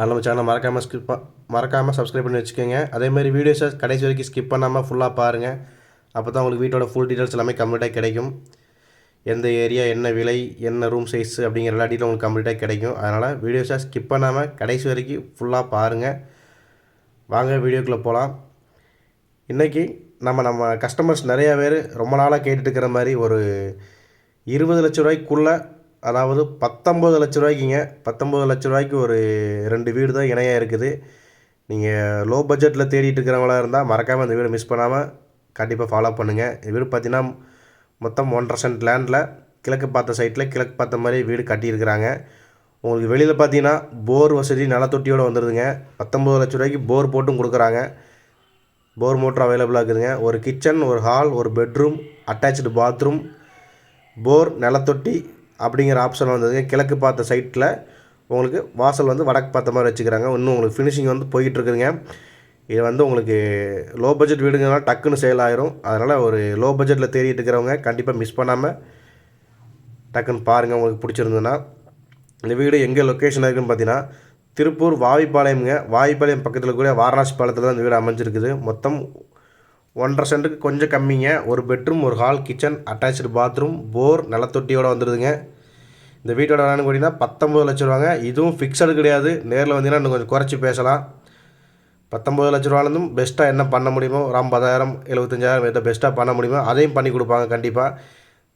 அதனால் நம்ம சேனலை மறக்காமல் ஸ்கிப் மறக்காமல் சப்ஸ்கிரைப் பண்ணி வச்சுக்கோங்க. அதேமாதிரி வீடியோஸை கடைசி வரைக்கும் ஸ்கிப் பண்ணாமல் ஃபுல்லாக பாருங்கள் அப்போ தான் உங்களுக்கு வீட்டோட ஃபுல் டீட்டெயில்ஸ் எல்லாமே கம்ப்ளீட்டாக கிடைக்கும். எந்த ஏரியா என்ன விலை என்ன ரூம் சைஸ் அப்படிங்கிற எல்லா டீட்டெயிலும் உங்களுக்கு கம்ப்ளீட்டாக கிடைக்கும். அதனால் வீடியோஸை ஸ்கிப் பண்ணாமல் கடைசி வரைக்கும் ஃபுல்லாக பாருங்கள் வாங்க வீடியோக்குள்ளே போகலாம் இன்றைக்கி நம்ம நம்ம கஸ்டமர்ஸ் நிறையா பேர் ரொம்ப நாளாக கேட்டுட்டு இருக்கிற மாதிரி ஒரு இருபது லட்ச ரூபாய்க்குள்ளே அதாவது பத்தொம்பது லட்ச ரூபாய்க்குங்க. பத்தொம்பது லட்ச ரூபாய்க்கு ஒரு ரெண்டு வீடு தான் இணையாக இருக்குது. நீங்கள் லோ பட்ஜெட்டில் தேடிட்டு இருக்கிறவங்களா இருந்தால் மறக்காமல் இந்த வீடு மிஸ் பண்ணாமல் கண்டிப்பாக ஃபாலோ பண்ணுங்கள் இந்த வீடு பார்த்தீங்கன்னா மொத்தம் ஒன்றரை சென்ட் லேண்டில் கிழக்கு பார்த்த சைட்டில் கிழக்கு பார்த்த மாதிரி வீடு கட்டியிருக்கிறாங்க. உங்களுக்கு வெளியில் பார்த்தீங்கன்னா போர் வசதி நிலத்தொட்டியோடு வந்துடுதுங்க பத்தொம்பது லட்ச ரூபாய்க்கு போர் போட்டும் கொடுக்குறாங்க. போர் மோட்டர் அவைலபிளாக இருக்குதுங்க. ஒரு கிச்சன் ஒரு ஹால் ஒரு பெட்ரூம் அட்டாச்சு பாத்ரூம் போர் நிலத்தொட்டி அப்படிங்கிற ஆப்ஷன் வந்ததுங்க கிழக்கு பார்த்த சைட்டில் உங்களுக்கு வாசல் வந்து வடக்கு பார்த்த மாதிரி வச்சுக்கிறாங்க. இன்னும் உங்களுக்கு ஃபினிஷிங் வந்து போயிட்டுருக்குங்க இது வந்து உங்களுக்கு லோ பட்ஜெட் வீடுங்கனால டக்குன்னு சேல் ஆயிரும். அதனால் ஒரு லோ பட்ஜெட்டில் தேடிட்டு இருக்கிறவங்க கண்டிப்பாக மிஸ் பண்ணாமல் டக்குன்னு பாருங்கள் உங்களுக்கு பிடிச்சிருந்ததுன்னா. இந்த வீடு எங்கே லொக்கேஷன் இருக்குதுன்னு பார்த்தீங்கன்னா திருப்பூர் வாவிப்பாளையம்ங்க. வாவிப்பாளையம் பக்கத்தில் கூட வாரணாசி பாளையத்தில் தான் இந்த வீடு அமைஞ்சிருக்குது. மொத்தம் ஒன்றரை சென்ட்டுக்கு கொஞ்சம் கம்மிங்க. ஒரு பெட்ரூம் ஒரு hall kitchen attach bathroom bore நிலத்தொட்டியோடு வந்துடுதுங்க இந்த வீட்டோட வேணும்னு கூட்டிங்கன்னா பத்தொம்பது லட்ச ரூபாங்க. இதுவும் ஃபிக்ஸடு கிடையாது. நேரில் வந்தீங்கன்னா இன்னும் கொஞ்சம் குறைச்சி பேசலாம். பத்தொம்பது லட்ச ரூபாலேருந்தும் பெஸ்ட்டாக என்ன பண்ண முடியுமோ ஒரு ஐம்பதாயிரம் எழுபத்தஞ்சாயிரம் எதை பெஸ்ட்டாக பண்ண முடியுமோ அதையும் பண்ணி கொடுப்பாங்க கண்டிப்பாக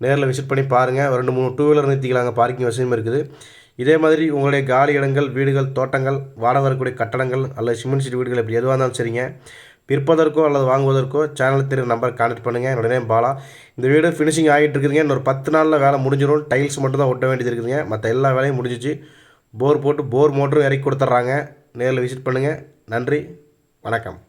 நேரில் விசிட் பண்ணி பாருங்கள் ரெண்டு மூணு டூ வீலர் நிறுத்திக்கலாங்க. பார்க்கிங் வசதியும் இருக்குது. இதே மாதிரி உங்களுடைய காலி இடங்கள் வீடுகள் தோட்டங்கள் வாடகை வரக்கூடிய கட்டடங்கள் அல்லது சிமெண்ட் சீட் வீடுகள் இப்படி எதுவாக இருந்தாலும் சரிங்க. விற்பதற்கோ அல்லது வாங்குவதற்கோ சேனல் தெரியும் நம்பர் கான்டெக்ட் பண்ணுங்கள் என்னோட நேம் பாலா. இந்த வீடு ஃபினிஷிங் ஆகிட்டு இருக்குதுங்க. இன்னொரு பத்து நாளில் வேலை முடிஞ்சிடும். டைல்ஸ் மட்டும் தான் ஒட்ட வேண்டியது இருக்குதுங்க. மற்ற எல்லா வேலையும் முடிஞ்சிச்சு. போர் போட்டு போர் மோட்டரும் இறக்கி கொடுத்துட்றாங்க. நேரில் விசிட் பண்ணுங்கள் நன்றி. வணக்கம்.